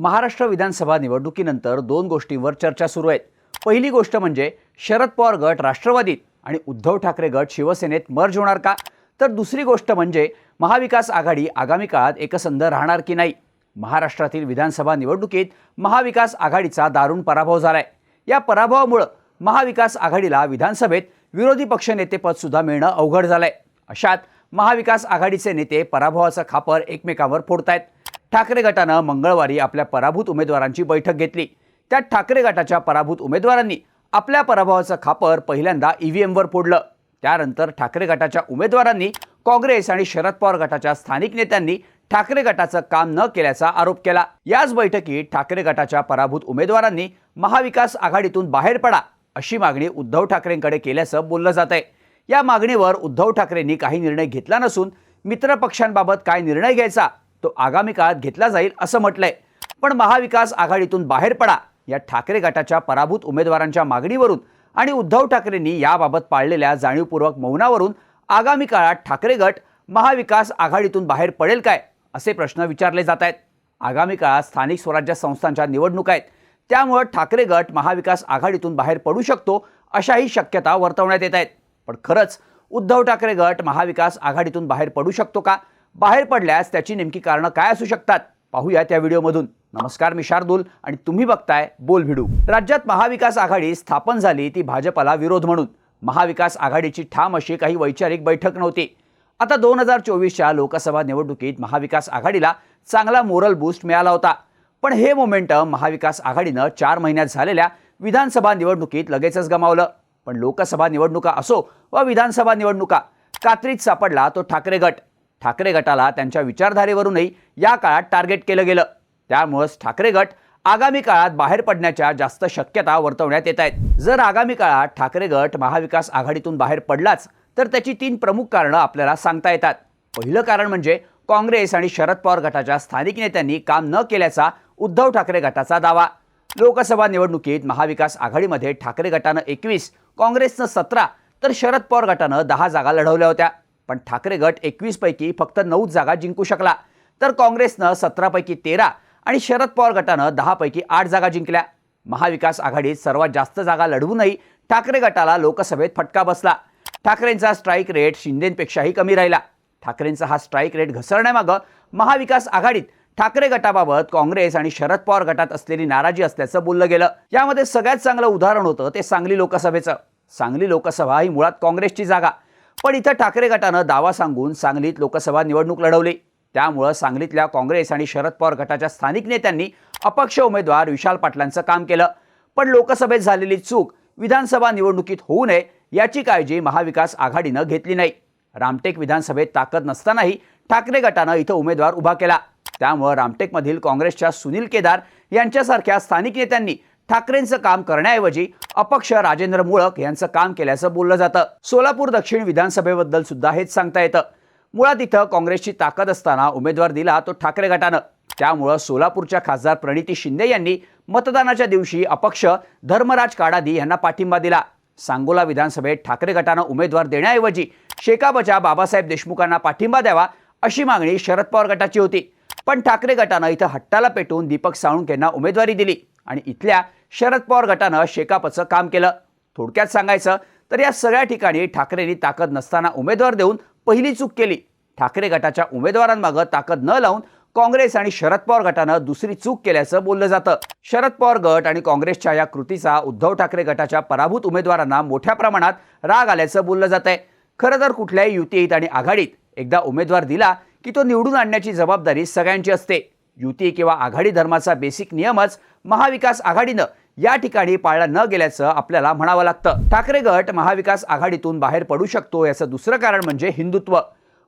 महाराष्ट्र विधानसभा निवडणुकीनंतर दोन गोष्टींवर चर्चा सुरू आहेत. पहिली गोष्ट म्हणजे शरद पवार गट राष्ट्रवादीत आणि उद्धव ठाकरे गट शिवसेनेत मर्ज होणार का? तर दुसरी गोष्ट म्हणजे महाविकास आघाडी आगामी काळात एकसंध राहणार की नाही? महाराष्ट्रातील विधानसभा निवडणुकीत महाविकास आघाडीचा दारुण पराभव झाला आहे या पराभवामुळं महाविकास आघाडीला विधानसभेत विरोधी पक्षनेतेपदसुद्धा मिळणं अवघड झालं आहे अशात महाविकास आघाडीचे नेते पराभवाचं खापर एकमेकांवर फोडतायत. ठाकरे गटानं मंगळवारी आपल्या पराभूत उमेदवारांची बैठक घेतली. त्यात ठाकरे गटाच्या पराभूत उमेदवारांनी आपल्या पराभवाचं खापर पहिल्यांदा ईव्हीएमवर फोडलं. त्यानंतर ठाकरे गटाच्या उमेदवारांनी काँग्रेस आणि शरद पवार गटाच्या स्थानिक नेत्यांनी ठाकरे गटाचं काम न केल्याचा आरोप केला. याच बैठकीत ठाकरे गटाच्या पराभूत उमेदवारांनी महाविकास आघाडीतून बाहेर पडा अशी मागणी उद्धव ठाकरेंकडे केल्याचं बोललं जात आहे या मागणीवर उद्धव ठाकरेंनी काही निर्णय घेतला नसून मित्रपक्षांबाबत काय निर्णय घ्यायचा तो आगामी काळात घेतला जाईल असं म्हटलंय. पण महाविकास आघाडीतून बाहेर पडा या ठाकरे गटाच्या पराभूत उमेदवारांच्या मागणीवरून आणि उद्धव ठाकरेंनी याबाबत पाळलेल्या जाणीवपूर्वक मौनावरून आगामी काळात ठाकरे गट महाविकास आघाडीतून बाहेर पडेल काय असे प्रश्न विचारले जात आहेत. आगामी काळात स्थानिक स्वराज्य संस्थांच्या निवडणुका आहेत. त्यामुळं ठाकरे गट महाविकास आघाडीतून बाहेर पडू शकतो अशाही शक्यता वर्तवण्यात येत आहेत. पण खरंच उद्धव ठाकरे गट महाविकास आघाडीतून बाहेर पडू शकतो का? बाहेर पडल्यास त्याची नेमकी कारणं काय असू शकतात? पाहूया त्या व्हिडिओमधून. नमस्कार मी शार्दूल आणि तुम्ही बघताय बोल भिडू. राज्यात महाविकास आघाडी स्थापन झाली ती भाजपला विरोध म्हणून. महाविकास आघाडीची ठाम अशी काही वैचारिक बैठक नव्हती. आता दोन हजार चोवीसच्या लोकसभा निवडणुकीत महाविकास आघाडीला चांगला मोरल बूस्ट मिळाला होता. पण हे मोमेंटम महाविकास आघाडीनं चार महिन्यात झालेल्या विधानसभा निवडणुकीत लगेचच गमावलं. पण लोकसभा निवडणुका असो वा विधानसभा निवडणुका कात्रीत सापडला तो ठाकरे गट. ठाकरे गटाला त्यांच्या विचारधारेवरूनही या काळात टार्गेट केलं गेलं. त्यामुळंच ठाकरे गट आगामी काळात बाहेर पडण्याच्या जास्त शक्यता वर्तवण्यात येत आहेत. जर आगामी काळात ठाकरे गट महाविकास आघाडीतून बाहेर पडलाच तर त्याची तीन प्रमुख कारणं आपल्याला सांगता येतात. पहिलं कारण म्हणजे काँग्रेस आणि शरद पवार गटाच्या स्थानिक नेत्यांनी काम न केल्याचा उद्धव ठाकरे गटाचा दावा. लोकसभा निवडणुकीत महाविकास आघाडीमध्ये ठाकरे गटानं एकवीस काँग्रेसनं सतरा तर शरद पवार गटानं दहा जागा लढवल्या होत्या. पण ठाकरे गट एकवीसपैकी फक्त नऊ जागा जिंकू शकला. तर काँग्रेसनं सतरापैकी तेरा आणि शरद पवार गटानं दहापैकी आठ जागा जिंकल्या. महाविकास आघाडीत सर्वात जास्त जागा लढवूनही ठाकरे गटाला लोकसभेत फटका बसला. ठाकरेंचा स्ट्राईक रेट शिंदेपेक्षाही कमी राहिला. ठाकरेंचा हा स्ट्राईक रेट घसरण्यामागं महाविकास आघाडीत ठाकरे गटाबाबत काँग्रेस आणि शरद पवार गटात असलेली नाराजी असल्याचं बोललं गेलं. यामध्ये सगळ्यात चांगलं उदाहरण होतं ते सांगली लोकसभेचं. सांगली लोकसभा ही मुळात काँग्रेसची जागा. पण इथं ठाकरे गटानं दावा सांगून सांगलीत लोकसभा निवडणूक लढवली. त्यामुळं सांगलीतल्या काँग्रेस आणि शरद पवार गटाच्या स्थानिक नेत्यांनी अपक्ष उमेदवार विशाल पाटलांचं काम केलं. पण लोकसभेत झालेली चूक विधानसभा निवडणुकीत होऊ नये याची काळजी महाविकास आघाडीनं घेतली नाही. रामटेक विधानसभेत ताकद नसतानाही ठाकरे गटानं इथं उमेदवार उभा केला. त्यामुळं रामटेकमधील काँग्रेसच्या सुनील केदार यांच्यासारख्या स्थानिक नेत्यांनी ठाकरेंचं काम करण्याऐवजी अपक्ष राजेंद्र मुळक यांचं काम केल्याचं बोललं जातं. सोलापूर दक्षिण विधानसभेबद्दल सुद्धा हेच सांगता येतं. मुळात इथं काँग्रेसची ताकद असताना उमेदवार दिला तो ठाकरे गटानं. त्यामुळं सोलापूरच्या खासदार प्रणिती शिंदे यांनी मतदानाच्या दिवशी अपक्ष धर्मराज काडादी यांना पाठिंबा दिला. सांगोला विधानसभेत ठाकरे गटानं उमेदवार देण्याऐवजी शेकापच्या बाबासाहेब देशमुखांना पाठिंबा द्यावा अशी मागणी शरद पवार गटाची होती. पण ठाकरे गटानं इथं हट्टाला पेटून दीपक साळुंख यांना उमेदवारी दिली. आणि इथल्या शरद पवार गटानं शेकापचं काम केलं. थोडक्यात सांगायचं तर या सगळ्या ठिकाणी ठाकरेंनी ताकद नसताना उमेदवार देऊन पहिली चूक केली. ठाकरे गटाच्या उमेदवारांमागं ताकद न लावून काँग्रेस आणि शरद पवार गटानं दुसरी चूक केल्याचं बोललं जातं. शरद पवार गट आणि काँग्रेसच्या या कृतीचा उद्धव ठाकरे गटाच्या पराभूत उमेदवारांना मोठ्या प्रमाणात राग आल्याचं बोललं जात आहे खरं तर कुठल्याही युतीत आणि आघाडीत एकदा उमेदवार दिला की तो निवडून आणण्याची जबाबदारी सगळ्यांची असते. युती किंवा आघाडी धर्माचा बेसिक नियमच महाविकास आघाडीनं या ठिकाणी पाळला न गेल्याचं आपल्याला म्हणावं लागतं. ठाकरे गट महाविकास आघाडीतून बाहेर पडू शकतो याचं दुसरं कारण म्हणजे हिंदुत्व.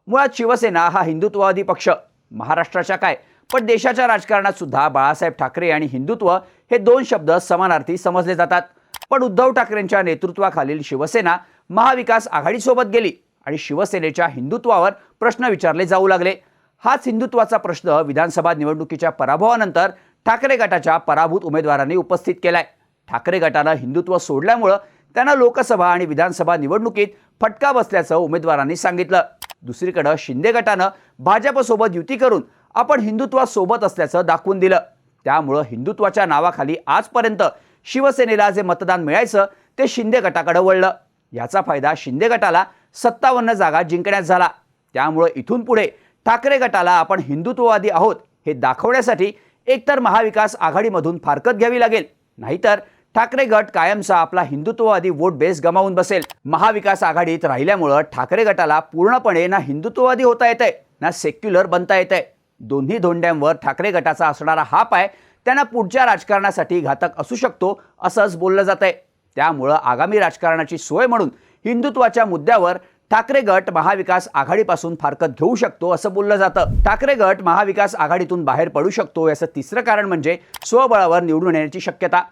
मुळात शिवसेना हा हिंदुत्ववादी पक्ष. महाराष्ट्राच्या काय? पण देशाच्या राजकारणात सुद्धा बाळासाहेब ठाकरे आणि हिंदुत्व हे दोन शब्द समानार्थी समजले जातात. पण उद्धव ठाकरेंच्या नेतृत्वाखालील शिवसेना महाविकास आघाडीसोबत गेली आणि शिवसेनेच्या हिंदुत्वावर प्रश्न विचारले जाऊ लागले. हाच हिंदुत्वाचा प्रश्न विधानसभा निवडणुकीच्या पराभवानंतर ठाकरे गटाच्या पराभूत उमेदवारांनी उपस्थित केलाय. ठाकरे गटानं हिंदुत्व सोडल्यामुळं त्यांना लोकसभा आणि विधानसभा निवडणुकीत फटका बसल्याचं उमेदवारांनी सांगितलं. दुसरीकडं शिंदे गटानं भाजपसोबत युती करून आपण हिंदुत्वासोबत असल्याचं दाखवून दिलं. त्यामुळं हिंदुत्वाच्या नावाखाली आजपर्यंत शिवसेनेला जे मतदान मिळायचं ते शिंदे गटाकडे वळलं. याचा फायदा शिंदे गटाला सत्तावन्न जागा जिंकण्यात झाला. त्यामुळं इथून पुढे ठाकरे गटाला आपण हिंदुत्ववादी आहोत हे दाखवण्यासाठी एकतर महाविकास आघाडीमधून फारकत घ्यावी लागेल नाहीतर ठाकरे गट कायमचा आपला हिंदुत्ववादी वोट बेस गमावून बसेल. महाविकास आघाडीत राहिल्यामुळं ठाकरे गटाला पूर्णपणे ना हिंदुत्ववादी होता येतंय ना सेक्युलर बनता येतंय. दोन्ही धोंड्यांवर ठाकरे गटाचा असणारा हा पाय त्यांना पुढच्या राजकारणासाठी घातक असू शकतो असंच बोललं जात आहे त्यामुळं आगामी राजकारणाची सोय म्हणून हिंदुत्वाच्या मुद्द्यावर ठाकरे गट महाविकास आघाडीपासून फारकत घेऊ शकतो असं बोललं जातं. ठाकरे गट महाविकास आघाडीतून बाहेर पडू शकतो याचं तिसरं कारण म्हणजे स्वबळावर निवडून येण्याची शक्यता.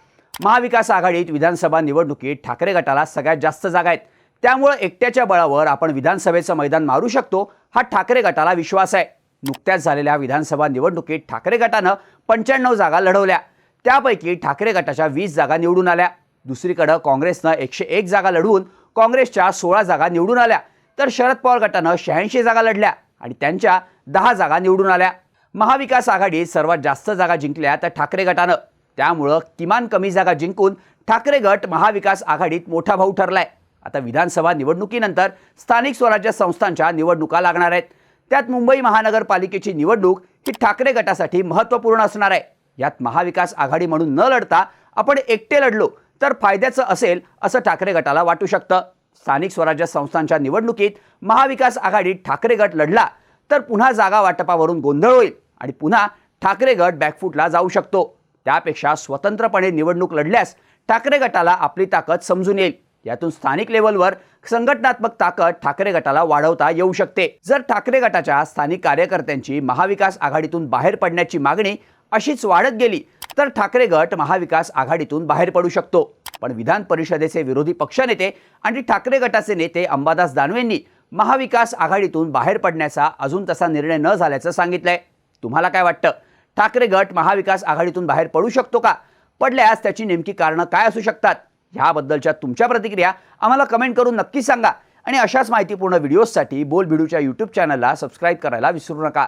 महाविकास आघाडीत विधानसभा निवडणुकीत ठाकरे गटाला सगळ्यात जास्त जागा आहेत. त्यामुळं एकट्याच्या बळावर आपण विधानसभेचं मैदान मारू शकतो हा ठाकरे गटाला विश्वास आहे. नुकत्याच झालेल्या विधानसभा निवडणुकीत ठाकरे गटानं पंच्याण्णव जागा लढवल्या. त्यापैकी ठाकरे गटाच्या वीस जागा निवडून आल्या. दुसरीकडं काँग्रेसनं एकशे एक जागा लढवून काँग्रेसच्या सोळा जागा निवडून आल्या. तर शरद पवार गटानं शहाऐंशी जागा लढल्या आणि त्यांच्या दहा जागा निवडून आल्या. महाविकास आघाडीत सर्वात जास्त जागा जिंकल्या तर ठाकरे गटानं. त्यामुळं किमान कमी जागा जिंकून ठाकरे गट महाविकास आघाडीत मोठा भाऊ ठरलाय. आता विधानसभा निवडणुकीनंतर स्थानिक स्वराज्य संस्थांच्या निवडणुका लागणार आहेत. त्यात मुंबई महानगरपालिकेची निवडणूक ही ठाकरे गटासाठी महत्त्वपूर्ण असणार आहे. यात महाविकास आघाडी म्हणून न लढता आपण एकटे लढलो तर फायद्याचं असेल असं ठाकरे गटाला वाटू शकतं. स्थानिक स्वराज्य संस्थांच्या निवडणुकीत महाविकास आघाडीत ठाकरे गट लढला तर पुन्हा जागा वाटपावरून गोंधळ होईल आणि पुन्हा ठाकरे गट बॅकफूटला जाऊ शकतो. त्यापेक्षा स्वतंत्रपणे निवडणूक लढल्यास ठाकरे गटाला आपली ताकद समजून येईल. यातून स्थानिक लेवलवर संघटनात्मक ताकद ठाकरे गटाला वाढवता येऊ शकते. जर ठाकरे गटाच्या स्थानिक कार्यकर्त्यांची महाविकास आघाडीतून बाहेर पडण्याची मागणी अशीच वाढत गेली तर ठाकरे गट महाविकास आघाडीतून बाहेर पडू शकतो. पण विधान परिषदेचे विरोधी पक्षनेते आणि ठाकरे गटाचे नेते अंबादास दानवेंनी महाविकास आघाडीतून बाहेर पडण्याचा अजून तसा निर्णय न झाल्याचं सांगितलंय. तुम्हाला काय वाटतं? ठाकरे गट महाविकास आघाडीतून बाहेर पडू शकतो का? पडल्यास त्याची नेमकी कारणं काय असू शकतात? ह्याबद्दलच्या तुमच्या प्रतिक्रिया आम्हाला कमेंट करून नक्की सांगा. आणि अशाच माहितीपूर्ण व्हिडिओजसाठी बोल भिडूच्या यूट्यूब चॅनलला सबस्क्राईब करायला विसरू नका.